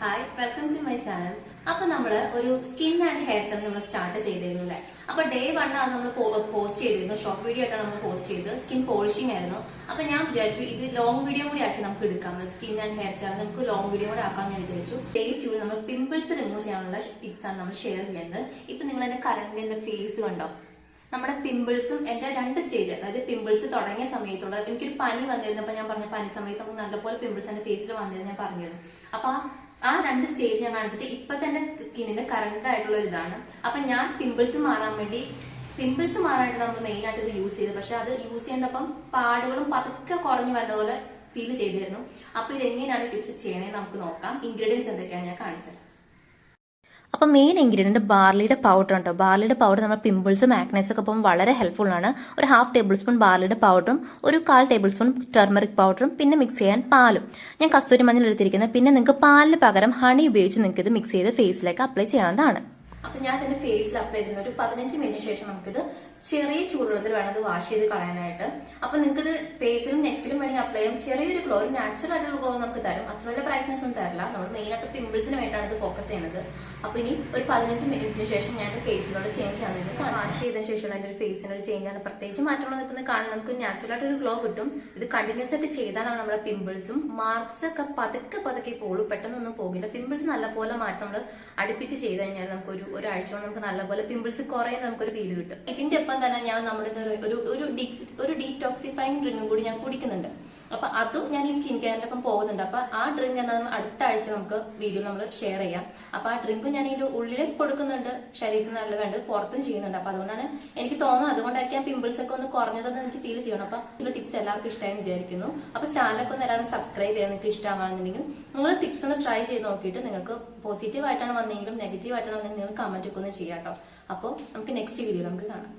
Hi welcome to my channel അപ്പൊ നമ്മൾ ഒരു സ്കിൻ ആൻഡ് ഹെയർ സെറം നമ്മൾ സ്റ്റാർട്ട് ചെയ്തിരുന്നു അല്ലേ അപ്പൊ ഡേ വൺ ആണ് നമ്മൾ പോസ്റ്റ് ചെയ്തിരുന്നു ഷോർട്ട് വീഡിയോ ആയിട്ടാണ് നമ്മൾ പോസ്റ്റ് ചെയ്തത്. സ്കിൻ പോളിഷിംഗ് ആയിരുന്നു. അപ്പൊ ഞാൻ വിചാരിച്ചു ഇത് ലോങ് വീഡിയോ കൂടി ആക്കി നമുക്ക് എടുക്കാം. സ്കിൻ ആൻഡ് ഹെയർ സെറം നമുക്ക് ലോങ് വീഡിയോ കൂടി ആക്കാൻ ഞാൻ വിചാരിച്ചു. ഡേ ടു നമ്മൾ പിമ്പിൾസ് റിമൂവ് ചെയ്യാനുള്ള ടിപ്സ് ആണ് നമ്മൾ ഷെയർ ചെയ്യുന്നത് ഇപ്പൊ നിങ്ങൾ എന്റെ കറണ്ടിന്റെ ഫേസ് കണ്ടോ? നമ്മുടെ പിമ്പിൾസും എന്റെ രണ്ട് സ്റ്റേജ് അതായത് പിമ്പിൾസ് തുടങ്ങിയ സമയത്തുള്ള എനിക്കൊരു പനി വന്നിരുന്നപ്പോൾ ഞാൻ പറഞ്ഞ പനി സമയത്ത് നമുക്ക് നല്ലപോലെ പിമ്പിൾസ് എന്റെ ഫേസിൽ വന്നിരുന്നു ഞാൻ പറഞ്ഞിരുന്നു. അപ്പൊ ആ- രണ്ട് സ്റ്റേജ് ഞാൻ കാണിച്ചിട്ട് ഇപ്പൊ തന്നെ സ്കിന്നിന്റെ കറണ്ട് ആയിട്ടുള്ള ഒരു ഇതാണ്. അപ്പൊ ഞാൻ പിമ്പിൾസ് മാറാൻ വേണ്ടി പിമ്പിൾസ് മാറാനായിട്ട് നമ്മൾ മെയിൻ ആയിട്ട് ഇത് യൂസ് ചെയ്ത് പക്ഷെ അത് യൂസ് ചെയ്യേണ്ടപ്പം പാടുകളും പതുക്കെ കുറഞ്ഞു വരുന്ന പോലെ ഫീൽ ചെയ്തിരുന്നു. അപ്പൊ ഇത് എങ്ങനെയാണ് ടിപ്സ് ചെയ്യണേ നമുക്ക് നോക്കാം. ഇൻഗ്രീഡിയൻസ് എന്തൊക്കെയാണ് ഞാൻ കാണിച്ചത്. അപ്പോൾ മെയിൻ ഇൻഗ്രീഡിയന്റ് ബാർലിയുടെ പൗഡർ ഉണ്ടോ? ബാർലിയുടെ പൗഡർ നമ്മൾ പിമ്പിൾസും ഒക്കെ പോകുമ്പോൾ വളരെ ഹെൽപ്ഫുൾ ആണ്. ഒരു ഹാഫ് ടേബിൾ സ്പൂൺ ബാർലിയുടെ പൗഡറും ഒരു കാൽ ടേബിൾ സ്പൂൺ ടെർമറിക് പൗഡറും പിന്നെ മിക്സ് ചെയ്യാൻ പാലും. ഞാൻ കസ്തൂരി മഞ്ഞൾ എടുത്തിരിക്കുന്നത്. പിന്നെ നിങ്ങൾക്ക് പാലിന് പകരം ഹണി ഉപയോഗിച്ച് നിങ്ങൾക്ക് ഇത് മിക്സ് ചെയ്ത് ഫേസിലേക്ക് അപ്ലൈ ചെയ്യാവുന്നതാണ്. അപ്പൊ ഞാൻ ഇതിന്റെ ഫേസിൽ അപ്ലൈ ചെയ്യുന്ന ഒരു പതിനഞ്ച് മിനിറ്റ് ശേഷം നമുക്കിത് ചെറിയ ചൂടുവെള്ളത്തിൽ വേണം ഇത് വാഷ് ചെയ്ത് കളയാനായിട്ട്. അപ്പൊ നിങ്ങൾക്ക് ഇത് ഫേസിലും ചെയ്യാം ചെറിയൊരു ഗ്ലോ ഒരു നാച്ചുറൽ ആയിട്ടുള്ള ഗ്ലോ നമുക്ക് തരും. അത്ര വലിയ ബ്രൈറ്റ്നസ് ഒന്നും തരില്ല. നമ്മൾ മെയിൻ ആയിട്ട് പിമ്പിൾസിന് വേണ്ടിയാണ് ഇത് ഫോക്കസ് ചെയ്യുന്നത് അപ്പൊ ഇനി ഒരു പതിനഞ്ച് മിനിറ്റിന് ശേഷം ഞാൻ ഫേസിലുള്ള ചേഞ്ച് ആണ് ഇത് വാഷ് ചെയ്തതിന് ശേഷം അതിന്റെ ഒരു ഫേസിന് ഒരു ചേഞ്ച് ആണ്. പ്രത്യേകിച്ച് മാറ്റമുള്ള നിൽക്കുന്ന കാണാൻ നമുക്ക് നാച്ചുറൽ ആയിട്ട് ഒരു ഗ്ലോ കിട്ടും. ഇത് കണ്ടിന്യൂസ് ആയിട്ട് ചെയ്താലാണ് നമ്മുടെ പിമ്പിൾസും മാർക്സ് ഒക്കെ പതുക്കെ പതുക്കെ പോകുള്ളൂ പെട്ടെന്നൊന്നും പോകില്ല. പിമ്പിൾസ് നല്ലപോലെ മാറ്റം നമ്മൾ അടുപ്പിച്ച് ചെയ്ത് കഴിഞ്ഞാൽ നമുക്ക് ഒരു ഒരാഴ്ച കൊണ്ട് നമുക്ക് നല്ലപോലെ പിമ്പിൾസ് കുറയുന്ന നമുക്കൊരു ഫീൽ കിട്ടും. ഇതിന്റെ ഒപ്പം തന്നെ ഞാൻ നമ്മുടെ ഒരു ഒരു ഒരു ഡീടോക്സിഫൈങ് ഡ്രിങ്കും കൂടി ഞാൻ കുടിക്കുന്നുണ്ട്. അപ്പൊ അതും ഞാൻ ഈ സ്കിൻ കെയറിന്റെ ഒപ്പം പോകുന്നുണ്ട്. അപ്പൊ ആ ഡ്രിങ്ക് എന്നാൽ അടുത്ത ആഴ്ച നമുക്ക് വീഡിയോ നമ്മൾ ഷെയർ ചെയ്യാം. അപ്പൊ ആ ഡ്രിങ്ക് ഞാൻ ഇതിന്റെ ഉള്ളിൽ കൊടുക്കുന്നുണ്ട്. ശരീരത്തിന് നല്ല വേണ്ടത് പുറത്തും ചെയ്യുന്നുണ്ട്. അപ്പൊ അതുകൊണ്ടാണ് എനിക്ക് തോന്നുന്നത് അതുകൊണ്ടായിരിക്കും പിമ്പിൾസ് ഒക്കെ ഒന്ന് കുറഞ്ഞതെന്ന് എനിക്ക് ഫീൽ ചെയ്യണം. അപ്പൊ ഇതിന്റെ ടിപ്സ് എല്ലാവർക്കും ഇഷ്ടമായി വിചാരിക്കുന്നു. അപ്പൊ ചാനലൊക്കെ ഒന്ന് എല്ലാവരും സബ്സ്ക്രൈബ് ചെയ്യാൻ നിങ്ങൾക്ക് ഇഷ്ടമാണെന്നുണ്ടെങ്കിൽ നിങ്ങൾ ടിപ്സ് ഒന്ന് ട്രൈ ചെയ്ത് നോക്കിയിട്ട് നിങ്ങൾക്ക് പോസിറ്റീവ് ആയിട്ടാണ് വന്നെങ്കിലും നെഗറ്റീവ് ആയിട്ടാണ് വന്നെങ്കിൽ നിങ്ങൾ കമന്റ് ഒക്കെ ഒന്ന് ചെയ്യാം കേട്ടോ അപ്പോൾ നമുക്ക് നെക്സ്റ്റ് വീഡിയോ നമുക്ക് കാണാം.